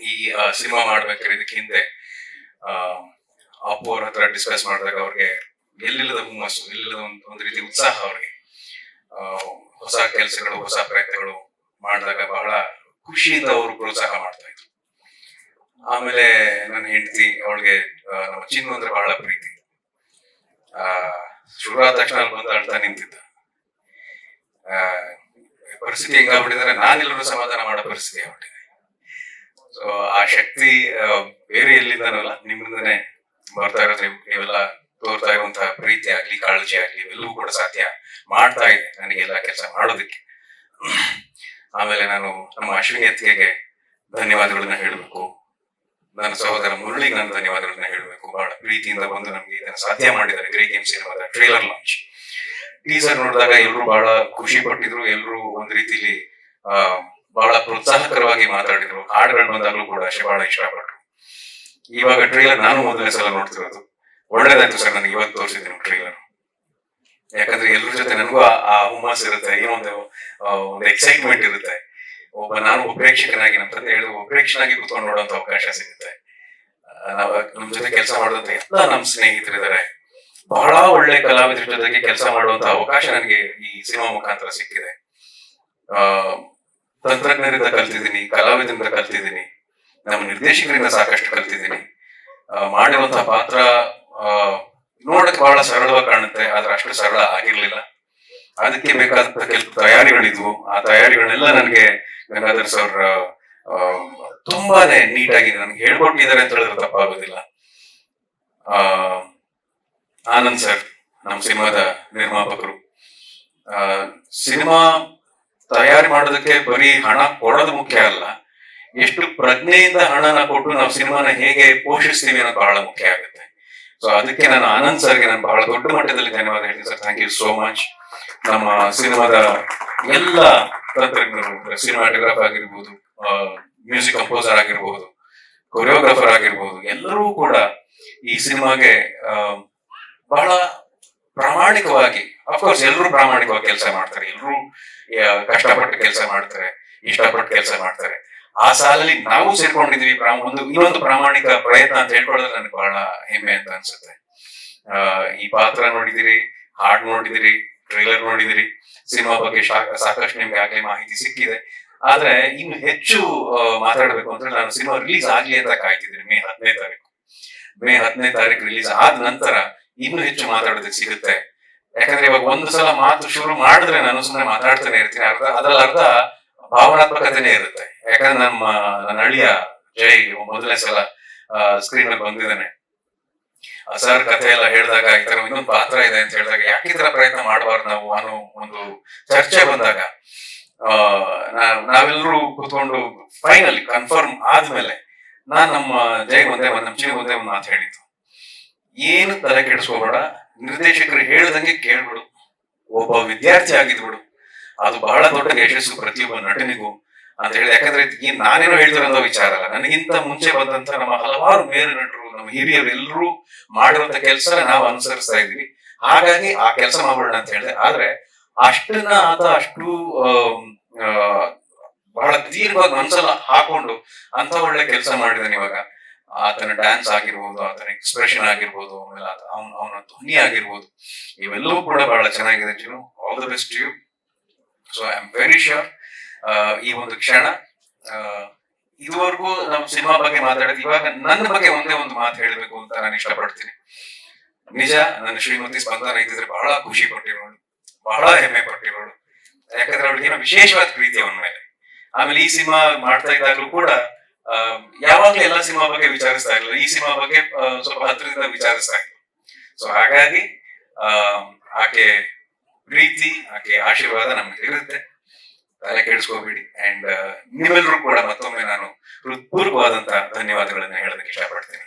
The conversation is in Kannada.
ಈ ಸಿನಿಮಾ ಮಾಡ್ಬೇಕಾದ್ರೆ ಇದಕ್ಕೆ ಹಿಂದೆ ಆ, ಅಪ್ಪು ಅವ್ರ ಹತ್ರ ಡಿಸ್ಕಸ್ ಮಾಡಿದಾಗ ಅವ್ರಿಗೆ ಎಲ್ಲಿಲ್ಲದ ಹುಮ್ಮಸ್ಸು ಎಲ್ಲಿಲ್ಲದ ಒಂದು ಒಂದು ರೀತಿ ಉತ್ಸಾಹ ಅವ್ರಿಗೆ. ಹೊಸ ಕೆಲಸಗಳು ಹೊಸ ಪ್ರಯತ್ನಗಳು ಮಾಡಿದಾಗ ಬಹಳ ಖುಷಿಯಿಂದ ಅವರು ಪ್ರೋತ್ಸಾಹ ಮಾಡ್ತಾ ಇದ್ರು. ಆಮೇಲೆ ನನ್ನ ಹೆಂಡತಿ ಅವಳಿಗೆ ನಮ್ಮ ಚಿನ್ನು ಅಂದ್ರೆ ಬಹಳ ಪ್ರೀತಿ. ಆ ಶುರುವಾದ ತಕ್ಷಣ ಅಲ್ಲಿ ಬಂದು ಅಳ್ತಾ ನಿಂತಿದ್ದ. ಆ, ಪರಿಸ್ಥಿತಿ ಹೆಂಗಾಗ್ಬಿಟ್ಟಿದ್ರೆ ನಾನೆಲ್ಲರೂ ಸಮಾಧಾನ ಮಾಡೋ ಪರಿಸ್ಥಿತಿ ಆಗ್ಬಿಟ್ಟಿದೆ. ಆ ಶಕ್ತಿ ಬೇರೆ ಎಲ್ಲಿದ್ದಾರಲ್ಲ ನಿಮ್ಮಿಂದನೇ ಬರ್ತಾ ಇರೋದು ನೀವು ನೀವೆಲ್ಲ ತೋರ್ತಾ ಇರುವಂತಹ ಪ್ರೀತಿ ಆಗ್ಲಿ, ಕಾಳಜಿ ಆಗ್ಲಿ, ಇವೆಲ್ಲವೂ ಕೂಡ ಸಾಧ್ಯ ಮಾಡ್ತಾ ಇದೆ ನನಗೆ ಎಲ್ಲ ಕೆಲಸ ಮಾಡೋದಕ್ಕೆ. ಆಮೇಲೆ ನಾನು ನಮ್ಮ ಅಶ್ವಿನಿ ಅತ್ತಿಗೆಗೆ ಧನ್ಯವಾದಗಳನ್ನ ಹೇಳಬೇಕು. ನನ್ನ ಸಹೋದರ ಮುರಳಿಗೆ ನಾನು ಧನ್ಯವಾದಗಳನ್ನ ಹೇಳಬೇಕು. ಬಹಳ ಪ್ರೀತಿಯಿಂದ ಬಂದು ನಮ್ಗೆ ಇದನ್ನ ಸಾಧ್ಯ ಮಾಡಿದ್ದಾರೆ. ಗ್ರೇ ಗೇಮ್ ಸಿನಿಮಾದ ಟ್ರೇಲರ್ ಲಾಂಚ್ ಟೀಸರ್ ನೋಡಿದಾಗ ಎಲ್ಲರೂ ಬಹಳ ಖುಷಿ ಪಟ್ಟಿದ್ರು. ಎಲ್ಲರೂ ಒಂದ್ ರೀತಿಲಿ, ಆ ಬಹಳ ಪ್ರೋತ್ಸಾಹಕರವಾಗಿ ಮಾತಾಡಿದ್ರು. ಹಾಡುಗಳು ಬಂದಾಗಲೂ ಕೂಡ ಅಷ್ಟೇ ಬಹಳ ಇಷ್ಟಪಟ್ರು. ಇವಾಗ ಟ್ರೈಲರ್ ನಾನು ಮೊದಲನೇ ಸಲ ನೋಡ್ತಿರೋದು. ಒಳ್ಳೇದಾಯ್ತು ಸರ್ ನನಗೆ ಇವತ್ತು ತೋರಿಸಿದ್ದೀನಿ ಟ್ರೈಲರ್ ಯಾಕಂದ್ರೆ ಎಲ್ಲರ ಜೊತೆ ನನಗೂ ಆ- ಹುಮ್ಮಸ್ ಇರುತ್ತೆ, ಏನೋ ಒಂದು ಒಂದು ಎಕ್ಸೈಟ್ಮೆಂಟ್ ಇರುತ್ತೆ. ಒಬ್ಬ ನಾನು ಒಬ್ಬ ಪ್ರೇಕ್ಷಕನಾಗಿ, ನಮ್ಮ ತಂದೆ ಹೇಳಿದ್ರು, ಒಬ್ಬ ಕುತ್ಕೊಂಡು ನೋಡುವಂತ ಅವಕಾಶ ಸಿಗುತ್ತೆ. ನಮ್ಮ ಜೊತೆ ಕೆಲಸ ಮಾಡುವಂತ ಎಲ್ಲ ನಮ್ ಸ್ನೇಹಿತರಿದ್ದಾರೆ ಬಹಳ ಒಳ್ಳೆ ಕಲಾವಿದರ ಜೊತೆಗೆ ಕೆಲಸ ಮಾಡುವಂತ ಅವಕಾಶ ನನಗೆ ಈ ಸಿನಿಮಾ ಮುಖಾಂತರ ಸಿಕ್ಕಿದೆ. ತಂತ್ರಜ್ಞರಿಂದ ಕಲ್ತಿದ್ದೀನಿ ಕಲಾವಿದರಿಂದ ಕಲ್ತಿದ್ದೀನಿ, ನಮ್ಮ ನಿರ್ದೇಶಕರಿಂದ ಸಾಕಷ್ಟು ಕಲ್ತಿದ್ದೀನಿ. ಮಾಡಿರುವಂತಹ ಪಾತ್ರ ನೋಡಕ್ ಬಹಳ ಸರಳವಾಗಿ ಕಾಣುತ್ತೆ, ಆದ್ರೆ ಅಷ್ಟು ಸರಳ ಆಗಿರ್ಲಿಲ್ಲ. ಅದಕ್ಕೆ ಬೇಕಾದಂತ ಕೆಲವು ತಯಾರಿಗಳಿದ್ವು. ಆ ತಯಾರಿಗಳನ್ನೆಲ್ಲ ನನಗೆ ಗಂಗಾಧರ್ ಸರ್ ತುಂಬಾನೇ ನೀಟ್ ನೀಟಾಗಿ ನನ್ಗೆ ಹೇಳ್ಕೊಟ್ಟಿದ್ದಾರೆ ಅಂತ ಹೇಳಿದ್ರೆ ತಪ್ಪಾಗೋದಿಲ್ಲ. ಆ, ಆನಂದ್ ಸರ್, ನಮ್ಮ ಸಿನಿಮಾದ ನಿರ್ಮಾಪಕರು. ಸಿನಿಮಾ ತಯಾರಿ ಮಾಡೋದಕ್ಕೆ ಬರೀ ಹಣ ಕೊಡೋದು ಮುಖ್ಯ ಅಲ್ಲ. ಎಷ್ಟು ಪ್ರಜ್ಞೆಯಿಂದ ಹಣನ ಕೊಟ್ಟು ನಾವು ಸಿನಿಮಾನ ಹೇಗೆ ಪೋಷಿಸ್ತೀವಿ ಅನ್ನೋದು ಬಹಳ ಮುಖ್ಯ ಆಗುತ್ತೆ. ಸೊ ಅದಕ್ಕೆ ನಾನು ಆನಂದ್ ಸರ್ಗೆ ನಾನು ಬಹಳ ದೊಡ್ಡ ಮಟ್ಟದಲ್ಲಿ ಧನ್ಯವಾದ ಹೇಳ್ತೀನಿ sir. Thank you so much ನಮ್ಮ ಸಿನಿಮಾದ ಎಲ್ಲ ತಂತ್ರಜ್ಞರು ಸಿನಿಮಾಟೋಗ್ರಾಫ್ ಆಗಿರ್ಬೋದು ಮ್ಯೂಸಿಕ್ ಕಂಪೋಸರ್ ಆಗಿರ್ಬೋದು ಕೊರಿಯೋಗ್ರಾಫರ್ ಆಗಿರ್ಬೋದು, ಎಲ್ಲರೂ ಕೂಡ ಈ ಸಿನಿಮಾಗೆ ಬಹಳ ಪ್ರಾಮಾಣಿಕವಾಗಿ ಅಫ್ಕೋರ್ಸ್ ಎಲ್ಲರೂ ಪ್ರಾಮಾಣಿಕವಾಗಿ ಕೆಲಸ ಮಾಡ್ತಾರೆ. ಎಲ್ಲರೂ ಕಷ್ಟಪಟ್ಟು ಕೆಲಸ ಮಾಡ್ತಾರೆ. ಇಷ್ಟಪಟ್ಟು ಕೆಲಸ ಮಾಡ್ತಾರೆ. ಆ ಸಾಲಲ್ಲಿ ನಾವು ಸೇರ್ಕೊಂಡಿದೀವಿ. ಒಂದು ಇನ್ನೊಂದು ಪ್ರಾಮಾಣಿಕ ಪ್ರಯತ್ನ ಅಂತ ಹೇಳ್ಕೊಳ್ಳೋದು ನನಗೆ ಬಹಳ ಹೆಮ್ಮೆ ಅಂತ ಅನ್ಸುತ್ತೆ. ಆ, ಈ ಪಾತ್ರ ನೋಡಿದಿರಿ ಹಾಡ್ ನೋಡಿದಿರಿ ಟ್ರೈಲರ್ ನೋಡಿದಿರಿ ಸಿನಿಮಾ ಬಗ್ಗೆ ಸಾಕಷ್ಟು ನಿಮ್ಗೆ ಆಗ್ಲೇ ಮಾಹಿತಿ ಸಿಕ್ಕಿದೆ. ಆದ್ರೆ ಇನ್ನು ಹೆಚ್ಚು ಮಾತಾಡಬೇಕು ಅಂದ್ರೆ ನಾನು ಸಿನಿಮಾ ರಿಲೀಸ್ ಆಗ್ಲಿ ಅಂತ ಕಾಯ್ತಿದ್ದೀನಿ. ಮೇ ಹದಿನೈದು ತಾರೀಕು. ಮೇ ಹತ್ತನೇ ತಾರೀಕು ರಿಲೀಸ್ ಆದ ನಂತರ ಇನ್ನು ಹೆಚ್ಚು ಮಾತಾಡೋದಕ್ಕೆ ಸಿಗುತ್ತೆ. ಯಾಕಂದ್ರೆ ಇವಾಗ ಒಂದು ಸಲ ಮಾತು ಶುರು ಮಾಡಿದ್ರೆ ನಾನು ಸುಮ್ಮನೆ ಮಾತಾಡ್ತಾನೆ ಇರ್ತೀನಿ. ಅರ್ಧ ಅದ್ರಲ್ಲಿ ಅರ್ಧ ಭಾವನಾತ್ಮಕತೆನೇ ಇರುತ್ತೆ. ಯಾಕಂದ್ರೆ ನಮ್ಮ, ನನ್ನ ಅಳಿಯ ಜೈ ಮೊದಲನೇ ಸಲ ಸ್ಕ್ರೀನ್ ಅಲ್ಲಿ ಬಂದಿದ್ದಾನೆ. ಸರ್ ಕಥೆ ಎಲ್ಲ ಹೇಳಿದಾಗ ಈ ತರ ಇನ್ನೊಂದು ಪಾತ್ರ ಇದೆ ಅಂತ ಹೇಳಿದಾಗ ಯಾಕೆ ಈ ತರ ಪ್ರಯತ್ನ ಮಾಡಬಾರ್ದು ನಾವು? ಅನ್ನೋ ಒಂದು ಚರ್ಚೆ ಬಂದಾಗ ನಾವೆಲ್ಲರೂ ಕೂತ್ಕೊಂಡು ಫೈನಲಿ ಕನ್ಫರ್ಮ್ ಆದ್ಮೇಲೆ ನಾನ್ ನಮ್ಮ ಜೈ ಒಂದು ನಮ್ಮ ಚಿನಿ ಒಂದೇ ಒಂದು ಮಾತು ಹೇಳಿದ್ದು. ಏನು ತಲೆ ಕೆಡಿಸ್ಕೋಬೇಡ. ನಿರ್ದೇಶಕರು ಹೇಳ್ದಂಗೆ ಕೇಳ್ಬಿಡು. ಒಬ್ಬ ವಿದ್ಯಾರ್ಥಿ ಆಗಿದ್ಬಿಡು. ಅದು ಬಹಳ ದೊಡ್ಡ ಯಶಸ್ಸು ಪ್ರತಿಯೊಬ್ಬ ನಟನಿಗೂ ಅಂತ ಹೇಳಿ. ಯಾಕಂದ್ರೆ ಈ ನಾನೇನೋ ಹೇಳ್ತಿರೋ ವಿಚಾರ ಅಲ್ಲ. ನನಗಿಂತ ಮುಂಚೆ ಬಂದಂತ ನಮ್ಮ ಹಲವಾರು ಮೇರು ನಟರು, ನಮ್ಮ ಹಿರಿಯರು ಎಲ್ಲರೂ ಮಾಡಿರುವಂತ ಕೆಲಸ ನಾವು ಅನುಸರಿಸ್ತಾ ಇದೀವಿ ಹಾಗಾಗಿ ಆ ಕೆಲಸ ಮಾಡೋಣ ಅಂತ ಹೇಳಿದೆ. ಆದ್ರೆ ಅಷ್ಟನ್ನ ಆತ ಅಷ್ಟು ಬಹಳ ದೀರ್ಘವಾಗಿ ಮನ್ಸಲ್ಲ ಹಾಕೊಂಡು ಅಂತ ಒಳ್ಳೆ ಕೆಲಸ ಮಾಡಿದಾನೆ ಇವಾಗ. ಆತನ ಡ್ಯಾನ್ಸ್ ಆಗಿರ್ಬೋದು, ಆತನ ಎಕ್ಸ್ಪ್ರೆಷನ್ ಆಗಿರ್ಬೋದು ಆಮೇಲೆ ಅವನ ಅವನ ಧ್ವನಿ ಆಗಿರ್ಬೋದು. ಇವೆಲ್ಲವೂ ಕೂಡ ಬಹಳ ಚೆನ್ನಾಗಿದೆ Chinnu all the best you so I am very sure ಈ ಒಂದು ಕ್ಷಣ ಇದುವರೆಗೂ ನಮ್ಮ ಸಿನಿಮಾ ಬಗ್ಗೆ ಮಾತಾಡಿದ್ವಿ. ಇವಾಗ ನನ್ನ ಬಗ್ಗೆ ಒಂದೇ ಒಂದು ಮಾತು ಹೇಳಬೇಕು ಅಂತ ನಾನು ಇಷ್ಟಪಡ್ತೀನಿ. ನಿಜ, ನನ್ನ ಶ್ರೀಮತಿ ಸ್ಪಂದನ ಇದ್ದಿದ್ರೆ ಬಹಳ ಖುಷಿ ಪಟ್ಟಿರೋಳು ಬಹಳ ಹೆಮ್ಮೆ ಪಟ್ಟಿರೋಳು ಯಾಕಂದ್ರೆ ಅವಳಿಗೆ ವಿಶೇಷವಾದ ಪ್ರೀತಿ ಅವನ ಮೇಲೆ. ಆಮೇಲೆ ಈ ಸಿನಿಮಾ ಮಾಡ್ತಾ ಇದ್ದಾಗಲೂ ಕೂಡ ಯಾವಾಗ್ಲೂ ಎಲ್ಲ ಸಿನಿಮಾ ಬಗ್ಗೆ ವಿಚಾರಿಸ್ತಾ ಇರ್ಲಿಲ್ಲ. ಈ ಸಿನಿಮಾ ಬಗ್ಗೆ ಸ್ವಲ್ಪ ಹತ್ತಿರದಿಂದ ವಿಚಾರಿಸ್ತಾ ಇದ್ಲು ಸೊ ಹಾಗಾಗಿ ಆಕೆ ಪ್ರೀತಿ, ಆಕೆ ಆಶೀರ್ವಾದ ನಮ್ಗೆ ಇರುತ್ತೆ. ತಲೆ ಕೆಡಿಸ್ಕೋಬೇಡಿ. ಅಂಡ್ ನಿಮ್ಮೆಲ್ಲರೂ ಕೂಡ ಮತ್ತೊಮ್ಮೆ ನಾನು ಹೃತ್ಪೂರ್ವವಾದಂತಹ ಧನ್ಯವಾದಗಳನ್ನ ಹೇಳೋದಕ್ಕೆ ಇಷ್ಟಪಡ್ತೀನಿ.